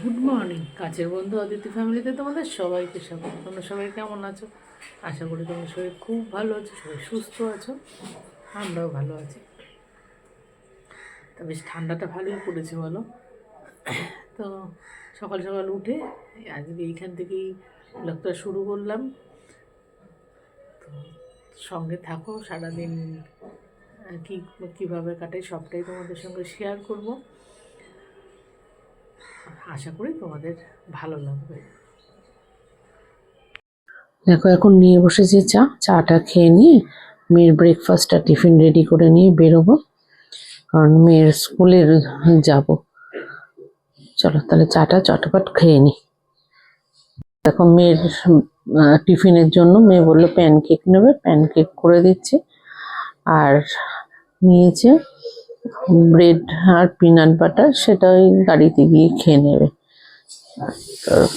Good morning কাছের বন্ধু অদিতি ফ্যামিলিতে তোমাদের সবাইকে স্বাগত। তোমরা সবাই কেমন আছো? আশা করি তোমার শরীর খুব ভালো আছো, সবাই সুস্থ আছো, আমরাও ভালো আছি। তা বেশ ঠান্ডাটা ভালোই পড়েছে বলো। তো সকাল সকাল উঠে আজকে এইখান থেকেই ব্লগটা শুরু করলাম। তো সঙ্গে থাকো, সারাদিন কী, কীভাবে কাটে সবটাই তোমাদের সঙ্গে শেয়ার করব। আশা করি তোমাদের ভালো লাগবে। দেখো, এখন নিয়ে বসেছি চা। চাটা খেয়ে নিয়ে মেয়ের ব্রেকফাস্টটা টিফিন রেডি করে নিয়ে বেরোবো। কারণ মেয়ের স্কুলে যাব। চলো, তাহলে চাটা চটপট খেয়ে নিই দেখো মেয়ের টিফিনের জন্য মেয়ে বলল প্যানকেক নেবে প্যানকেক করে দিচ্ছি। আর নিয়েছে ব্রেড আর পিনাট বাটার সেটা ওই গাড়িতে গিয়ে খেয়ে নেবে।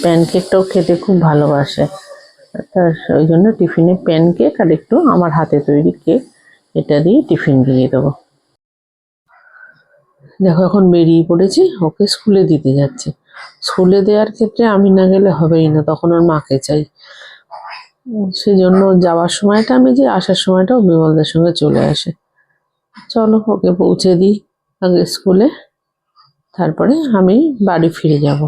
প্যানকেকটাও খেতে খুব ভালোবাসে। তার ওই জন্য টিফিনে প্যানকেক আর একটু আমার হাতে তৈরি কেক এটা দিয়ে টিফিন দিয়ে দেবো। দেখো, এখন বেরিয়ে পড়েছি, ওকে স্কুলে দিতে যাচ্ছি। স্কুলে দেওয়ার ক্ষেত্রে আমি না গেলে হবেই না তখন ওর মাকে চাই। উম, সেই জন্য যাওয়ার সময়টা আমি যে আসার সময়টাও বিমলদের সঙ্গে চলে আসে। চলো ওকে পৌঁছে দিই আগে স্কুলে তারপরে আমি বাড়ি ফিরে যাব।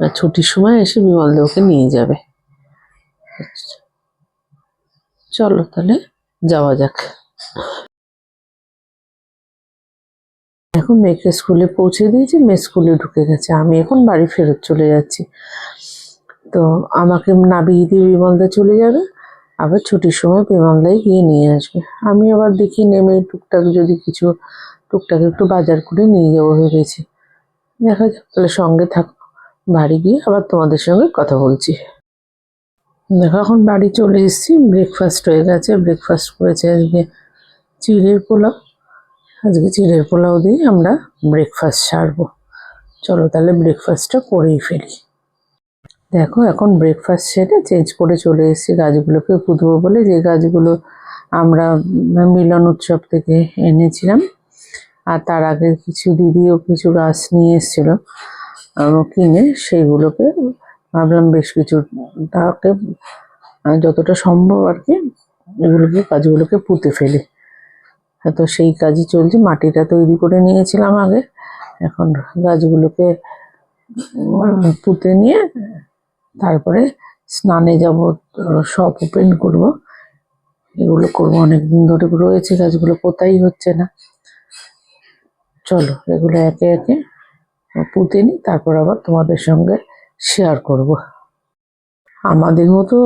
আর ছুটির সময় এসে বিমলদে ওকে নিয়ে যাবে। চলো তাহলে যাওয়া যাক। এখন মেয়েকে স্কুলে পৌঁছে দিয়েছি, মেয়ে স্কুলে ঢুকে গেছে। আমি এখন বাড়ি ফেরত চলে যাচ্ছি। তো আমাকে নাবিয়ে দিয়ে বিমলদা চলে যাবে, আবার ছুটির সময় বিমলদাই গিয়ে নিয়ে আসবে। আমি আবার দেখি নেমে টুকটাক যদি কিছু, টুকটাক একটু বাজার করে নিয়ে যাব ভেবেছি। দেখা যাক, তাহলে সঙ্গে থাকো, বাড়ি গিয়ে আবার তোমাদের সঙ্গে কথা বলছি। দেখো, এখন বাড়ি চলে এসেছি ব্রেকফাস্ট হয়ে গেছে ব্রেকফাস্ট করেছে আজকে চিড়ের পোলাও। আজকে চিড়ের পোলাও দিয়ে আমরা ব্রেকফাস্ট সারবো। চলো তাহলে ব্রেকফাস্টটা করেই ফেলি। দেখো এখন ব্রেকফাস্ট সেরে চেঞ্জ করে চলে এসেছি গাছগুলোকে পুঁতবো বলে। যে গাছগুলো আমরা মিলন উৎসব থেকে এনেছিলাম আর তার আগে কিছু দিদিও কিছু গাছ নিয়ে এসেছিল কিনে সেইগুলোকে ভাবলাম বেশ কিছুটাকে আহ, যতটা সম্ভব আর কি এগুলোকে গাছগুলোকে পুঁতে ফেলি। তো সেই কাজই চলছে। মাটিটা তৈরি করে নিয়েছিলাম আগে। এখন গাছগুলোকে পুঁতে নিয়ে তারপরে স্নানে যাব সব ওপেন করব। এগুলো করব অনেকদিন ধরে রয়েছে, গাছগুলো পোতাই হচ্ছে না। চলো, এগুলো একে একে পুঁতে নিই, তারপর আবার তোমাদের সঙ্গে শেয়ার করব। আমাদের মতো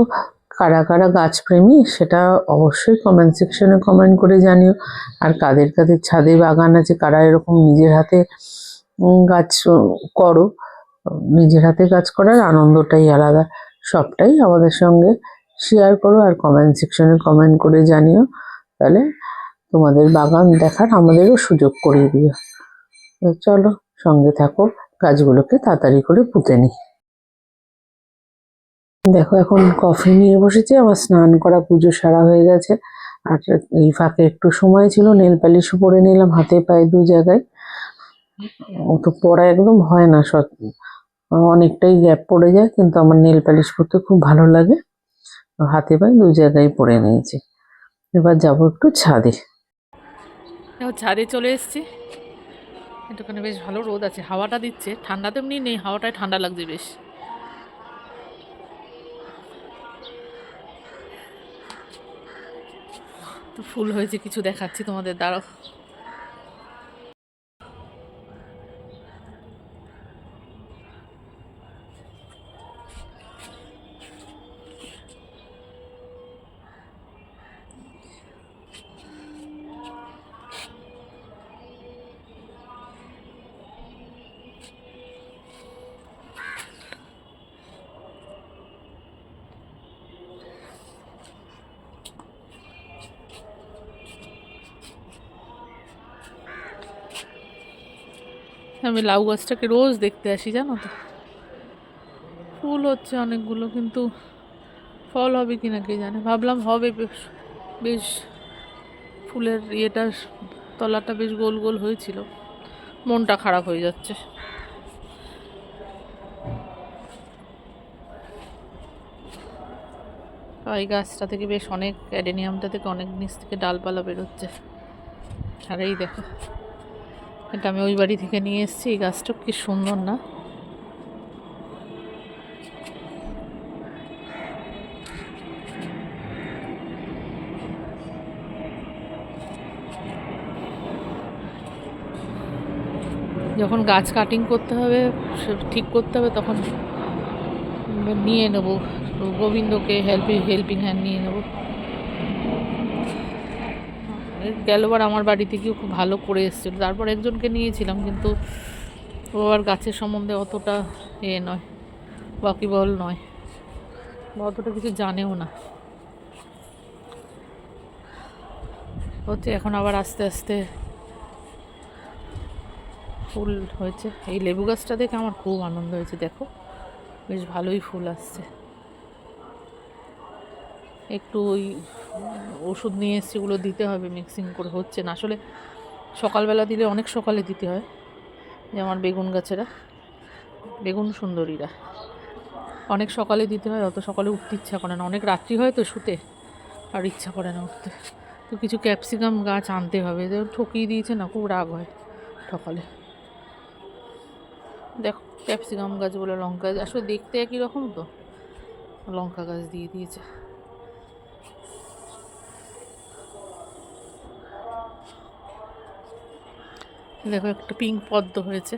কারা কারা গাছপ্রেমী সেটা অবশ্যই কমেন্ট সেকশনে কমেন্ট করে জানিও। আর কাদের কাদের ছাদে বাগান আছে, কারা এরকম নিজের হাতে গাছ করো, নিজের হাতে কাজ করার আনন্দটাই আলাদা। সবটাই আমাদের সঙ্গে শেয়ার করো আর কমেন্ট সেকশনে কমেন্ট করে জানিও। তাহলে তোমাদের বাগান দেখার আমাদেরও সুযোগ করে দিও। চলো সঙ্গে থাকো, গাছগুলোকে তাড়াতাড়ি করে পুঁতে নিই। দেখো, এখন কফি নিয়ে বসেছি, আমার স্নান করা পুজো সারা হয়ে গেছে। আর এই ফাঁকে একটু সময় ছিল নেল পালিশও পরে নিলাম, হাতে পায়ে দু জায়গায়। তো পরা একদম হয় না সৎ অনেকটাই গ্যাপ পড়ে যায়, কিন্তু আমার নেল পালিশ পরতে খুব ভালো লাগে। হাতে পায়ে দু জায়গায় পরে নিয়েছি। এবার যাব একটু ছাদে। ছাদে চলে এসেছি। একটুখানি বেশ ভালো রোদ আছে, হাওয়াটা দিচ্ছে। ঠান্ডা তেমনি নেই, হাওয়াটায় ঠান্ডা লাগছে বেশ। ফুল হয়েছে কিছু দেখাচ্ছি তোমাদের দাঁড়াও। আমি লাউ গাছটাকে রোজ দেখতে আসি, জানো তো। ফুল হচ্ছে অনেকগুলো, কিন্তু ফল হবে কি না কে জানে। ভাবলাম হবে বেশ বেশ ফুলের ইয়েটা, তলাটা বেশ গোল গোল হয়েছিল। মনটা খারাপ হয়ে যাচ্ছে। এই গাছটা থেকে বেশ অনেক অ্যাডেনিয়ামটা থেকে অনেক নিচ থেকে ডালপালা বেরোচ্ছে। আর এই দেখো। এটা আমি ওই বাড়ি থেকে নিয়ে এসেছি, এই গাছটা কি সুন্দর না? যখন গাছ কাটিং করতে হবে ঠিক করতে হবে, তখন নিয়ে নেব। গোবিন্দকে হেল্পিং হেল্পিং হ্যান্ড নিয়ে নেব। গেলবার আমার বাড়ি থেকেও খুব ভালো করে এসেছিল। তারপর একজনকে নিয়েছিলাম, কিন্তু ও আর গাছের সম্বন্ধে অতটা এ নয় ওয়াকিবল নয়, বা অতটা কিছু জানেও না। হচ্ছে এখন আবার আস্তে আস্তে ফুল হয়েছে। এই লেবু গাছটা দেখে আমার খুব আনন্দ হয়েছে, দেখো, বেশ ভালোই ফুল আসছে। একটু ওই ওষুধ নিয়ে এসছি ওগুলো দিতে হবে মিক্সিং করে হচ্ছে না। আসলে সকালবেলা দিলে অনেক সকালে দিতে হয়, যে আমার বেগুন গাছেরা। বেগুন সুন্দরীরা। অনেক সকালে দিতে হয়, অত সকালে উঠতে ইচ্ছা করে না। অনেক রাত্রি হয় তো শুতে, আর ইচ্ছা করে না উঠতে। তো কিছু ক্যাপসিকাম গাছ আনতে হবে, যে ঠকিয়ে দিয়েছে না, খুব রাগ হয় সকালে। দেখো, ক্যাপসিকাম গাছ বলে লঙ্কা আসলে দেখতে একই রকম তো। লঙ্কা গাছ দিয়ে দিয়েছে। দেখো, একটা পিঙ্ক পদ্ম হয়েছে।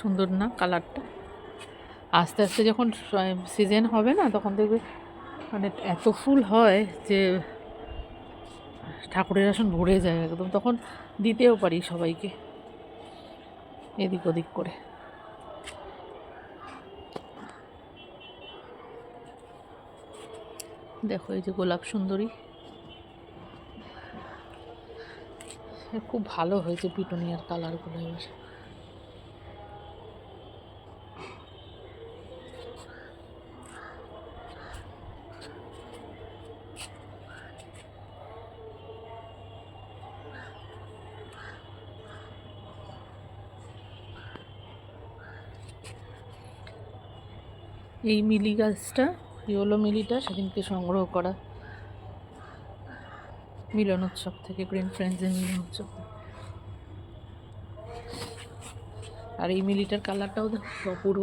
সুন্দর না কালারটা আস্তে আস্তে যখন সিজন হবে না, তখন দেখবে মানে এত ফুল হয় যে ঠাকুরের আসন ভরে যায় একদম। তখন দিতেও পারি সবাইকে, এদিক ওদিক করে। দেখো, এই যে গোলাপ সুন্দরী। খুব ভালো হয়েছে পিটুনিয়ার কালারগুলো এবার। এই মিলি গাছটা ইয়োলো মিলিটা সেদিনকে সংগ্রহ করা। মিলন উৎসব থেকে গ্রিন ফ্রেন্ডসের মিলন উৎসব আর এই মিলিটার কালারটাও দেখো অপূর্ব।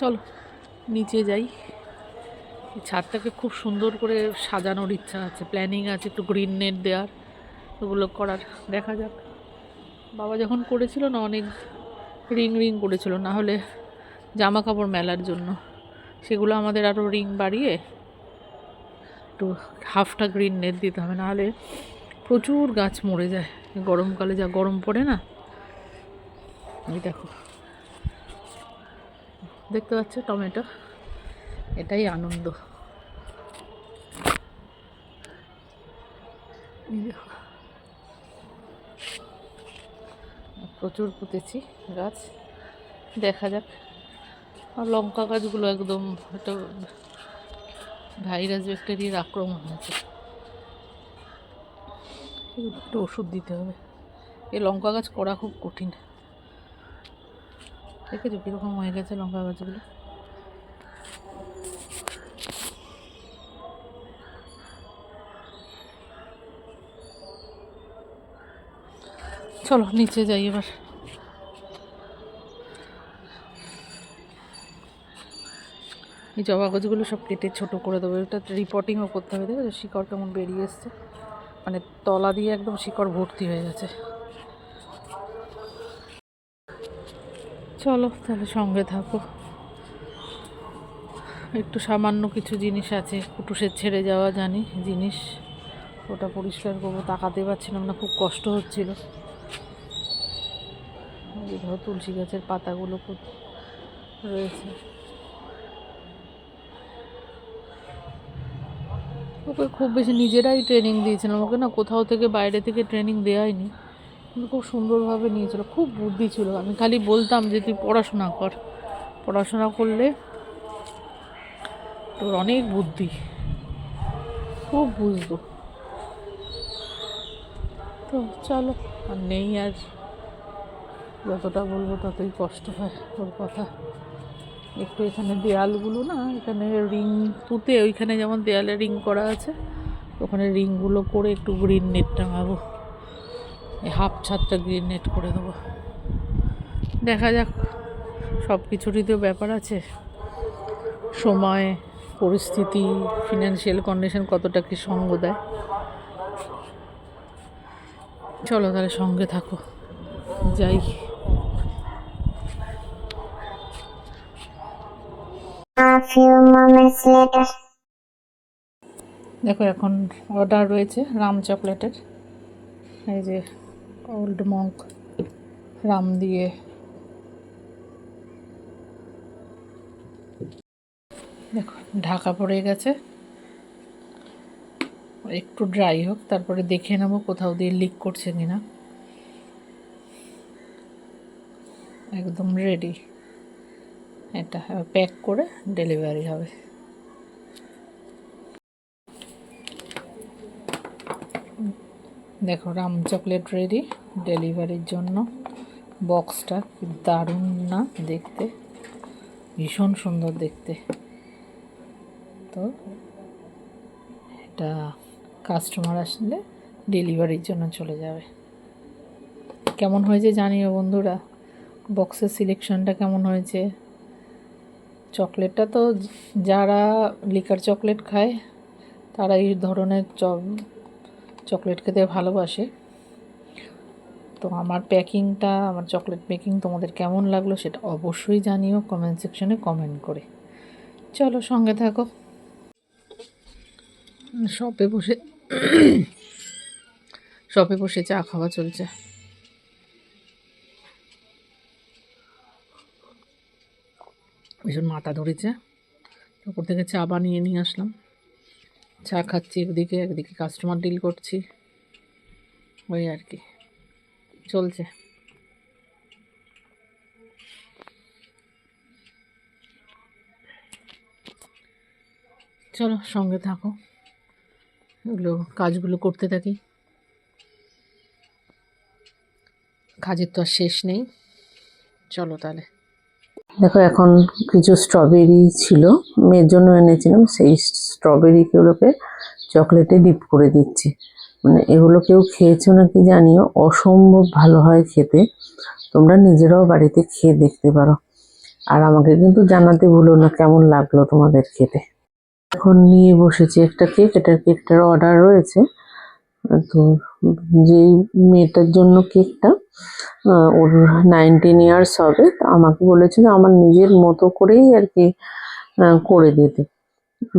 চলো, নিচে যাই। ছাদটাকে খুব সুন্দর করে সাজানোর ইচ্ছা আছে প্ল্যানিং আছে একটু গ্রিন নেট দেওয়ার। ওগুলো করার, দেখা যাক। বাবা যখন করেছিল না, অনেক রিং রিং করেছিল, না হলে জামা কাপড় মেলার জন্য। সেগুলো আমাদের আরও রিং বাড়িয়ে একটু হাফটা গ্রিন নেট দিতে হবে, নাহলে প্রচুর গাছ মরে যায়। গরমকালে যা গরম পড়ে না। এই দেখো। দেখতে পাচ্ছ টমেটো? এটাই আনন্দ। প্রচুর পুঁতেছি গাছ। দেখা যাক। আর লঙ্কা গাছগুলো একদম একটা ভাইরাস ব্যাকটেরিয়ার আক্রমণ হয়েছে। একটু ওষুধ দিতে হবে। এই লঙ্কা গাছ করা খুব কঠিন। দেখেছ কীরকম হয়ে গেছে লঙ্কা গাছগুলো? চলো, নিচে যাই এবার। এই জবা গাছগুলো সব কেটে ছোট করে দেবো। এটা রিপোর্টিংও করতে হবে দেখো শিকড় কেমন বেরিয়ে এসছে। মানে তলা দিয়ে একদম শিকড় ভর্তি হয়ে গেছে। চলো, তাহলে সঙ্গে থাকো। একটু সামান্য কিছু জিনিস আছে, কুটুসের ছেড়ে যাওয়া জানি জিনিস। ওটা পরিষ্কার করব, তাকাতে পারছিলাম না, খুব কষ্ট হচ্ছিল। ধরো তুলসী গাছের পাতাগুলো খুব রয়েছে। ওকে খুব বেশি নিজেরাই ট্রেনিং দিয়েছিলাম। ওকে না কোথাও থেকে বাইরে থেকে ট্রেনিং দেওয়াইনি কিন্তু খুব সুন্দরভাবে নিয়েছিল। খুব বুদ্ধি ছিল। আমি খালি বলতাম যে, তুই পড়াশোনা কর। পড়াশোনা করলে তোর অনেক বুদ্ধি। খুব বুঝতো। তো চলো, আর নেই আর। যতটা বলব ততই কষ্ট হয় ওর কথা। একটু এখানে দেয়ালগুলো না, এখানে রিং পুঁতে ওইখানে যেমন দেয়ালে রিং করা আছে, ওখানে রিংগুলো করে একটু গ্রিন নেট টাঙাবো হাফ ছাদটা গ্রিন নেট করে দেবো। দেখা যাক, সব কিছুরই তো ব্যাপার আছে। সময়, পরিস্থিতি ফিনান্সিয়াল কন্ডিশন কতটা কি সঙ্গ দেয়। চলো তাহলে সঙ্গে থাকো। যাই। দেখো এখন অর্ডার রয়েছে রাম চকলেটের এই যে ওল্ড মঙ্ক রাম দিয়ে। দেখো, ঢাকা পড়ে গেছে। একটু ড্রাই হোক, তারপরে দেখে নেব কোথাও দিয়ে লিক করছে কিনা। একদম রেডি এটা প্যাক করে ডেলিভারি হবে। দেখো, রাম চকলেট রেডি, ডেলিভারির জন্য। বক্সটা কি দারুণ না দেখতে? ভীষণ সুন্দর দেখতে। তো এটা কাস্টমার আসলে ডেলিভারির জন্য চলে যাবে। কেমন হয়েছে জানিও বন্ধুরা? বক্সের সিলেকশনটা কেমন হয়েছে? চকলেটটা তো যারা লিকার চকলেট খায়, তারা এই ধরনের চকলেট খেতে ভালোবাসে। তো আমার প্যাকিংটা, আমার চকলেট প্যাকিং তোমাদের কেমন লাগল সেটা অবশ্যই জানিও কমেন্ট সেকশনে কমেন্ট করে। চলো সঙ্গে থাকো। শপে বসে শপে বসে চা খাওয়া চলছে। ভীষণ মাথা ধরেছে। ওপর থেকে চা বানিয়ে নিয়ে আসলাম। চা খাচ্ছি একদিকে একদিকে কাস্টমার ডিল করছি। ওই আর কি। চলছে। চলো সঙ্গে থাকো। এগুলো কাজগুলো করতে থাকি। কাজের তো আর শেষ নেই। চলো তাহলে। দেখো, এখন কিছু স্ট্রবেরি ছিল, মেয়ের জন্য এনেছিলাম, সেই স্ট্রবেরিগুলোকে চকলেটে ডিপ করে দিচ্ছি। মানে এগুলো কেউ খেয়েছো নাকি জানিও, অসম্ভব ভালো হয় খেতে। তোমরা নিজেরাও বাড়িতে খেয়ে দেখতে পারো। আর আমাকে কিন্তু জানাতে ভুলো না কেমন লাগল তোমাদের খেতে। এখন নিয়ে বসেছি একটা কেক এটার কেকটার অর্ডার রয়েছে। তো যেই মেয়েটার জন্য কেকটা ওর নাইনটিন ইয়ার্স হবে আমাকে বলেছিল আমার নিজের মতো করেই আর কি করে দিতে।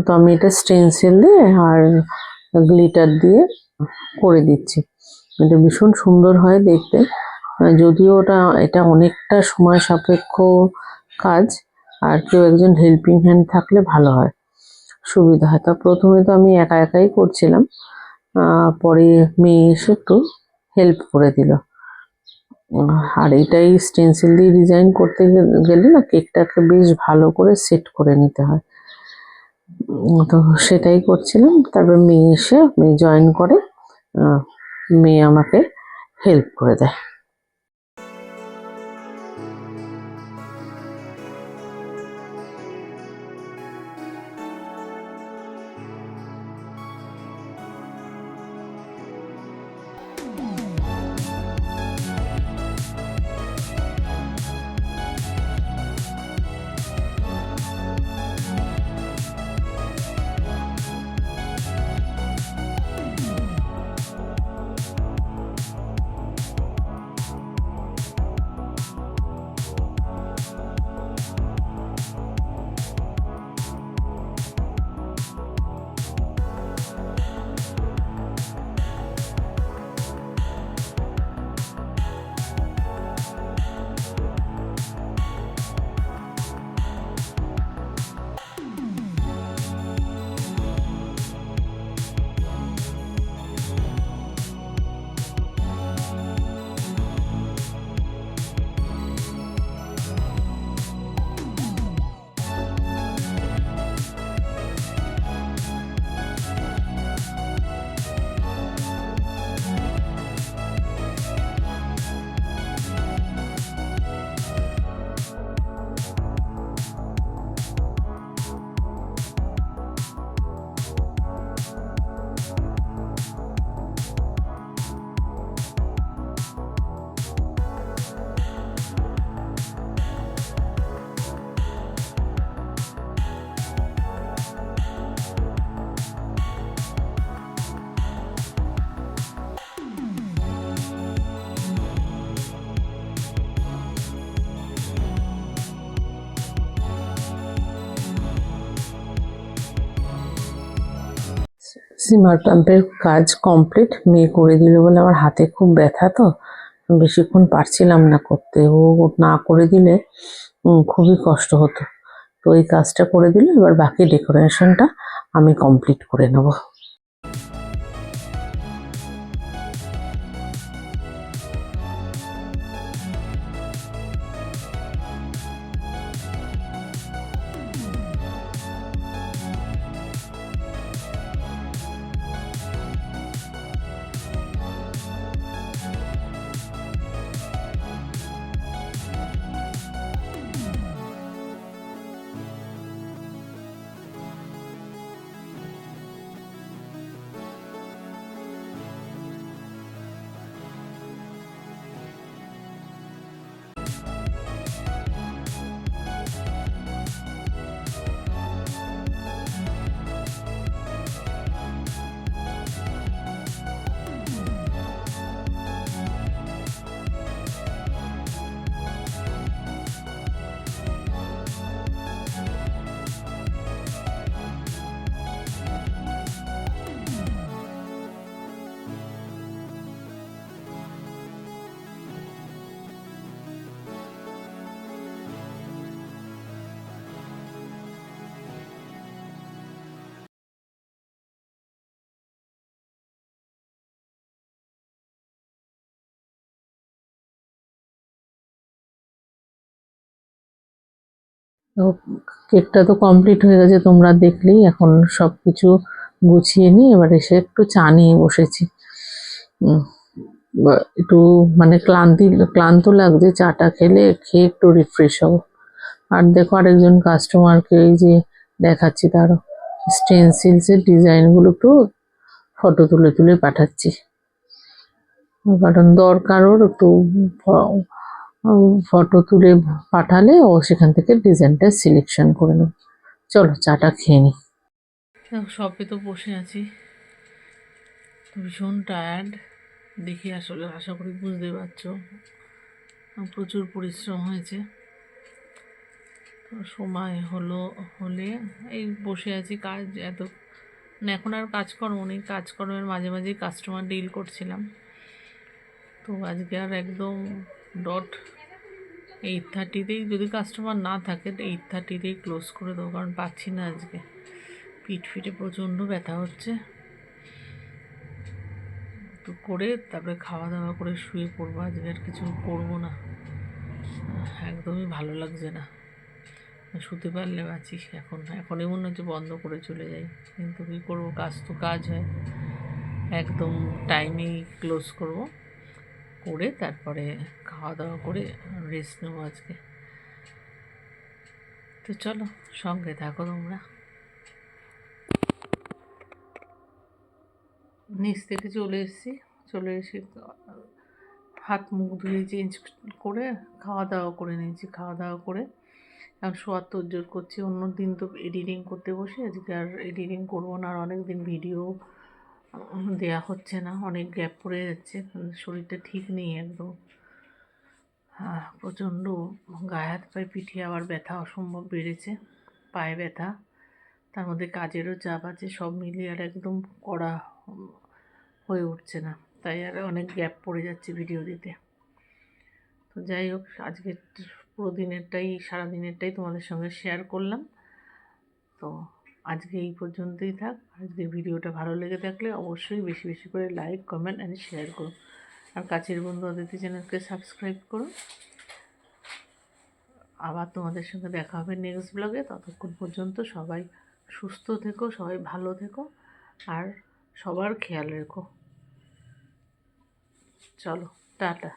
তো আমি এটা স্টেনসিল দিয়ে আর গ্লিটার দিয়ে করে দিচ্ছি। এটা ভীষণ সুন্দর হয় দেখতে। যদিও ওটা, এটা অনেকটা সময় সাপেক্ষ কাজ, আর কেউ একজন হেল্পিং হ্যান্ড থাকলে ভালো হয়। সুবিধা হয়। তা প্রথমে তো আমি একা একাই করছিলাম। পরে মেয়ে এসে একটু হেল্প করে দিল। আর এটাই স্টেন্সিল দিয়ে ডিজাইন করতে গেলে না কেকটাকে বেশ ভালো করে সেট করে নিতে হয়। তো সেটাই করছিলাম। তারপর মেয়ে এসে, মেয়ে জয়েন করে মেয়ে আমাকে হেল্প করে দেয়। সিমার পাম্পের কাজ কমপ্লিট মেয়ে করে দিল বলে আমার হাতে খুব ব্যথা তো। বেশিক্ষণ পারছিলাম না করতে। ও না করে দিলে খুবই কষ্ট হতো। তো এই কাজটা করে দিল, এবার বাকি ডেকোরেশনটা আমি কমপ্লিট করে নেব। কেকটা তো কমপ্লিট হয়ে গেছে, তোমরা দেখলেই এখন সব কিছু গুছিয়ে নিয়ে এবার এসে একটু চা নিয়ে বসেছি। একটু মানে ক্লান্তি, ক্লান্ত লাগছে, চাটা খেলে খেয়ে একটু রিফ্রেশ হব। আর দেখো আরেকজন কাস্টমারকে এই যে দেখাচ্ছি তারও স্টেনসিলসের ডিজাইনগুলো একটু ফটো তুলে তুলে পাঠাচ্ছি। কারণ দরকার ওর একটু ফটো তুলে পাঠালে ও সেখান থেকে ডিজাইনটা সিলেকশন করে নেব। চলো, চাটা খেয়ে নিই সবে তো বসে আছি। ভীষণ টায়ার্ড দেখি আসলে, আশা করি বুঝতে পারছ। প্রচুর পরিশ্রম হয়েছে। সময় হলো, হলে এই বসে আছি কাজ এত। মানে এখন আর কাজকর্ম নেই, কাজকর্মের মাঝে মাঝেই কাস্টমার ডিল করছিলাম। তো আজকে আর একদম ডট এইট থার্টিতেই যদি কাস্টমার না থাকে এইট থার্টিতেই ক্লোজ করে দেবো, কারণ পাচ্ছি না আজকে। পিঠ ফিটে প্রচণ্ড ব্যথা হচ্ছে। তো করে তারপরে খাওয়া দাওয়া করে শুয়ে পড়ব। আজকে আর কিছু করব না। একদমই ভালো লাগছে না। শুতে পারলে বাঁচি। এখন, এখনই মনে হচ্ছে বন্ধ করে চলে যাই। কিন্তু কী করব? কাজ তো কাজ হয়। একদম টাইমেই ক্লোজ করব। করে তারপরে খাওয়া দাওয়া করে রেস্ট নেব আজকে। তো চলো, সঙ্গে থাকো তোমরা। নিচ থেকে চলে এসেছি, চলে এসে হাত মুখ ধুয়ে চেঞ্জ করে খাওয়া দাওয়া করে নিয়েছি খাওয়া দাওয়া করে এখন শোয়ার তোরজোর করছি অন্য দিন তো এডিটিং করতে বসে, আজকে আর এডিটিং করব না, আর অনেক দিন ভিডিও দেয়া হচ্ছে না অনেক গ্যাপ পড়ে যাচ্ছে শরীরটা ঠিক নেই একদম। প্রচণ্ড গায়ে হাত পায়ে পিঠে আবার ব্যথা অসম্ভব বেড়েছে পায়ে ব্যথা তার মধ্যে কাজেরও চাপ আছে সব মিলিয়ে আর একদম উম, হয়ে উঠছে না তাই আর অনেক গ্যাপ পড়ে যাচ্ছে ভিডিও দিতে। তো যাই হোক আজকের পুরো দিনেরটাই সারাদিনেরটাই তোমাদের সঙ্গে শেয়ার করলাম। তো আজকে এই পর্যন্তই থাক। আজকে ভিডিওটা ভালো লেগে থাকলে অবশ্যই বেশি বেশি করে লাইক কমেন্ট অ্যান্ড শেয়ার করো। আর কাছের বন্ধু অদিতি চ্যানেলকে সাবস্ক্রাইব করো। আবার তোমাদের সঙ্গে দেখা হবে নেক্সট ব্লগে ততক্ষণ পর্যন্ত সবাই সুস্থ থেকো, সবাই ভালো থেকো আর সবার খেয়াল রেখো। চলো, টাটা।